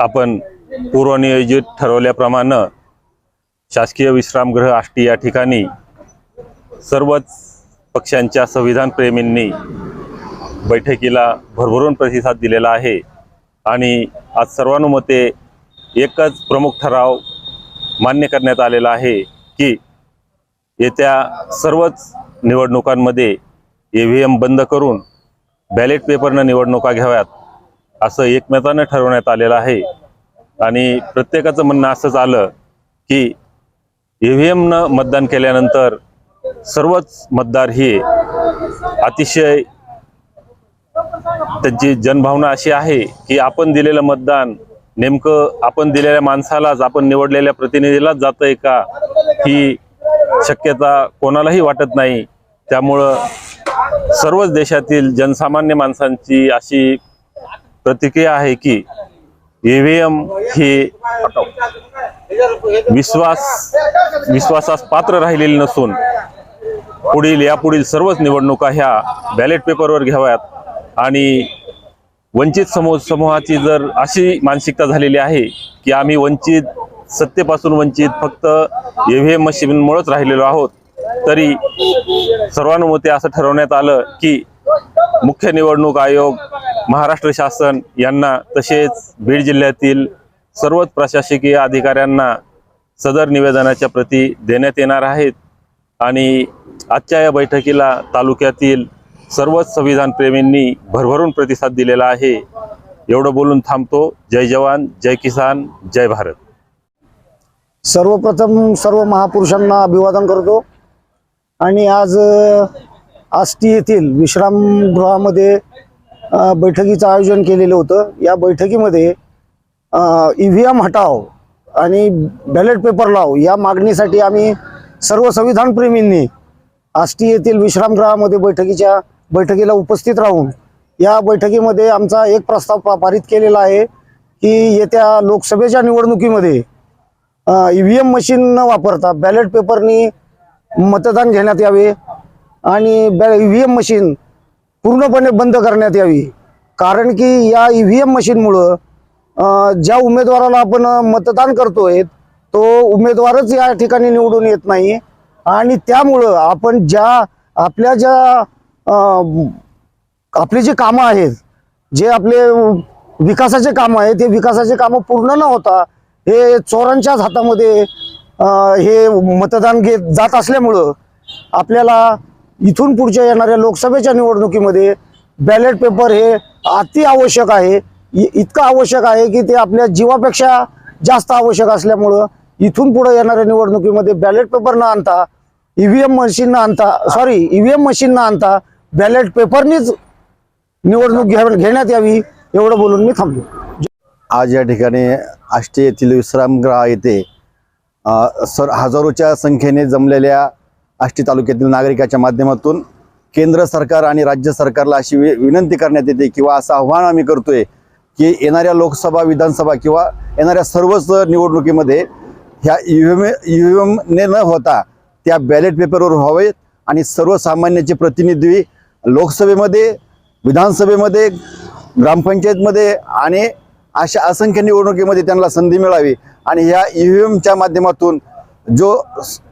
आपण पूर्वनियोजित ठरवल्याप्रमाणे शासकीय विश्रामगृह आष्टी या ठिकाणी सर्वच पक्षांच्या संविधानप्रेमींनी बैठकीला भरभरून प्रतिसाद दिलेला आहे. आणि आज सर्वानुमते एकच प्रमुख ठराव मान्य करण्यात आलेला आहे की येत्या सर्वच निवडणुकांमध्ये ई व्ही एम बंद करून बॅलेट पेपरनं निवडणुका घ्याव्यात. असं एकमतानं ठरवण्यात आलेलं आहे. आणि प्रत्येकाचं म्हणणं असंच आलं की ई व्ही एमनं मतदान केल्यानंतर सर्वच मतदार हे अतिशय त्यांची जनभावना अशी आहे की आपण दिलेलं मतदान नेमकं आपण दिलेल्या माणसालाच आपण निवडलेल्या प्रतिनिधीलाच जातंय का? ही शक्यता कोणालाही वाटत नाही. त्यामुळं सर्वच देशातील जनसामान्य माणसांची अशी प्रतिक्रिया आहे की ईव्हीएम हे ही विश्वास विश्वासास पात्र राहिलेली नसून पुढील यापुढील सर्वच निवडणुका ह्या बॅलेट पेपरवर घ्याव्यात. आणि वंचित समूह समूहाची जर अशी मानसिकता झालेली आहे की आम्ही वंचित सत्तेपासून वंचित फक्त एव्हीएम मशीनमुळेच राहिलेलो आहोत तरी सर्वानुमते असं ठरवण्यात आलं की मुख्य निवडणूक आयोग महाराष्ट्र शासन यांना तसेच बीड जिल्ह्यातील सर्वच प्रशासकीय अधिकाऱ्यांना सदर निवेदनाच्या प्रती देण्यात येणार आहेत. आणि आजच्या या बैठकीला तालुक्यातील सर्वच संविधानप्रेमींनी भरभरून प्रतिसाद दिलेला आहे. एवढं बोलून थांबतो. जय जवान जय किसान जय भारत. सर्वप्रथम सर्व महापुरुषांना अभिवादन करतो. आणि आज आष्टी येथील विश्रामगृहामध्ये बैठकीचं आयोजन केलेलं होतं. या बैठकीमध्ये ई व्ही एम हटाव आणि बॅलेट पेपर लाव या मागणीसाठी आम्ही सर्व संविधानप्रेमींनी आष्टी येथील विश्रामगृहामध्ये बैठकीच्या बैठकीला उपस्थित राहून या बैठकीमध्ये आमचा एक प्रस्ताव पारित केलेला आहे की येत्या लोकसभेच्या निवडणुकीमध्ये ई व्ही एम मशीन न वापरता बॅलेट पेपरनी मतदान घेण्यात यावे. आणि ई व्ही एम मशीन पूर्णपणे बंद करण्यात यावी. कारण की या ई व्ही एम मशीनमुळं ज्या उमेदवाराला आपण मतदान करतोय तो उमेदवारच या ठिकाणी निवडून येत नाही. आणि त्यामुळं आपण ज्या आपल्या ज्या आपली जी कामं आहेत जे आपले विकासाचे कामं आहेत ते विकासाचे कामं पूर्ण न होता हे चोरांच्याच हातामध्ये हे मतदान घेत जात असल्यामुळं आपल्याला इथून पुढच्या येणाऱ्या लोकसभेच्या निवडणुकीमध्ये बॅलेट पेपर हे अति आवश्यक आहे. इतकं आवश्यक आहे की ते आपल्या जीवापेक्षा जास्त आवश्यक असल्यामुळं इथून पुढे येणाऱ्या निवडणुकीमध्ये बॅलेट पेपर न आणता ईव्हीएम एम मशीन न आणता सॉरी ईव्हीएम एम मशीन न आणता बॅलेट पेपरनीच निवडणूक घ्या घेण्यात यावी एवढं बोलून मी थांबलो. आज या ठिकाणी आष्टी येथील विश्रामगृह येथे सर हजारोच्या संख्येने जमलेल्या आष्टी तालुक्यातील नागरिकाच्या माध्यमातून केंद्र सरकार आणि राज्य सरकारला अशी वि विनंती करण्यात येते किंवा असं आव्हान आम्ही करतोय की येणाऱ्या लोकसभा विधानसभा किंवा येणाऱ्या सर्वच निवडणुकीमध्ये ह्या ई एम यू व्ही एमने न होता त्या बॅलेट पेपरवर व्हावेत आणि सर्वसामान्याचे प्रतिनिधी लोकसभेमध्ये विधानसभेमध्ये ग्रामपंचायतमध्ये आणि अशा असंख्य निवडणुकीमध्ये त्यांना संधी मिळावी. आणि ह्या ई व्ही एमच्या माध्यमातून जो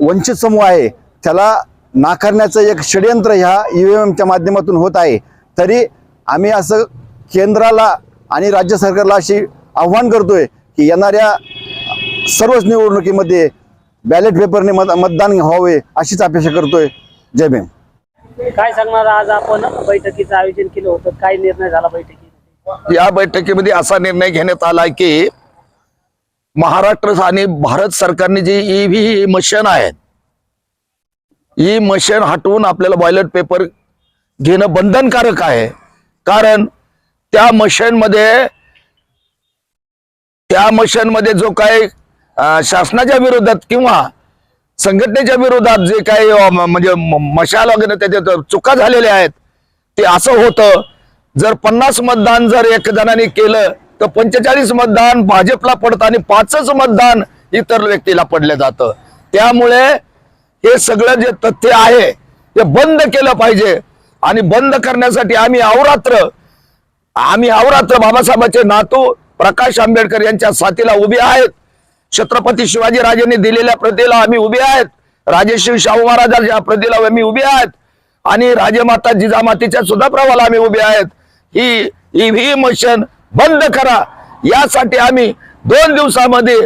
वंचित समूह आहे त्याला नाकारण्याचं एक षडयंत्र ह्या ई व्ही एमच्या माध्यमातून होत आहे. तरी आम्ही असं केंद्राला आणि राज्य सरकारला अशी आव्हान करतोय की येणाऱ्या सर्वच निवडणुकीमध्ये बॅलेट पेपरने मत मतदान व्हावे अशीच अपेक्षा करतोय. जय भीम. काय सांगणार आज आपण? बैठकीचं आयोजन केलं होतं. काय निर्णय झाला बैठकीत या बैठकीमध्ये असा निर्णय घेण्यात आला की महाराष्ट्र आणि भारत सरकारने जी ई व्ही मशीन आहेत ही मशीन हटवून आपल्याला बॉयलेट पेपर घेणं बंधनकारक आहे. कारण त्या मशीनमध्ये त्या मशीनमध्ये जो काही शासनाच्या विरोधात किंवा संघटनेच्या विरोधात जे काही म्हणजे मशाल वगैरे त्याच्यात चुका झालेल्या आहेत. ते असं होतं जर पन्नास मतदान जर एक जणांनी केलं तर पंचेचाळीस मतदान भाजपला पडतं आणि पाचच मतदान इतर व्यक्तीला पडलं जातं. त्यामुळे हे सगळं जे तथ्य आहे ते बंद केलं पाहिजे. आणि बंद करण्यासाठी आम्ही अवरात्र आम्ही अवरात्र बाबासाहेबांचे नातू प्रकाश आंबेडकर यांच्या साथीला उभे आहेत. छत्रपती शिवाजीराजांनी दिलेल्या प्रतीला आम्ही उभे आहेत. राजेश्री शाहू महाराजांच्या प्रतीला आम्ही उभे आहेत. आणि राजमाता जिजामातीच्या सुद्धा प्रवाला आम्ही उभे आहेत. ही ईव्हीएम मशीन बंद करा. यासाठी आम्ही दोन दिवसामध्ये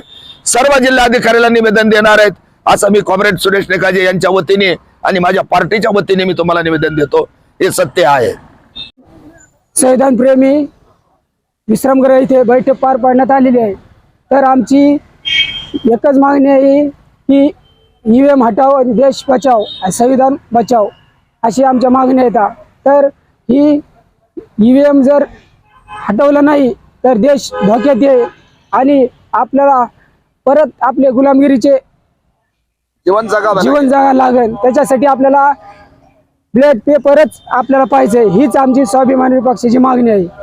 सर्व जिल्हाधिकाऱ्याला निवेदन देणार आहेत. असं मी कॉम्रेड सुरेश नेकाजे यांच्या वतीने आणि माझ्या पार्टीच्या वतीने मी तुम्हाला निवेदन देतो. हे सत्य आहे. संविधान प्रेमी विश्रामगृह इथे बैठक पार पाडण्यात आलेली आहे. तर आमची एकच मागणी आहे की ई एम हटाव आणि देश बचाव आणि संविधान बचाव अशी आमच्या मागण्या येतात तर ही ई व्ही एम जर हटवलं नाही तर देश धोक्यात येईल आणि आपल्याला परत आपले गुलामगिरीचे जीवन जगा जीवन जगायला लागेल. त्याच्यासाठी आपल्याला ब्लड पेपरच आपल्याला पाहिजे. हीच आमची स्वाभिमानी पक्षाची मागणी आहे.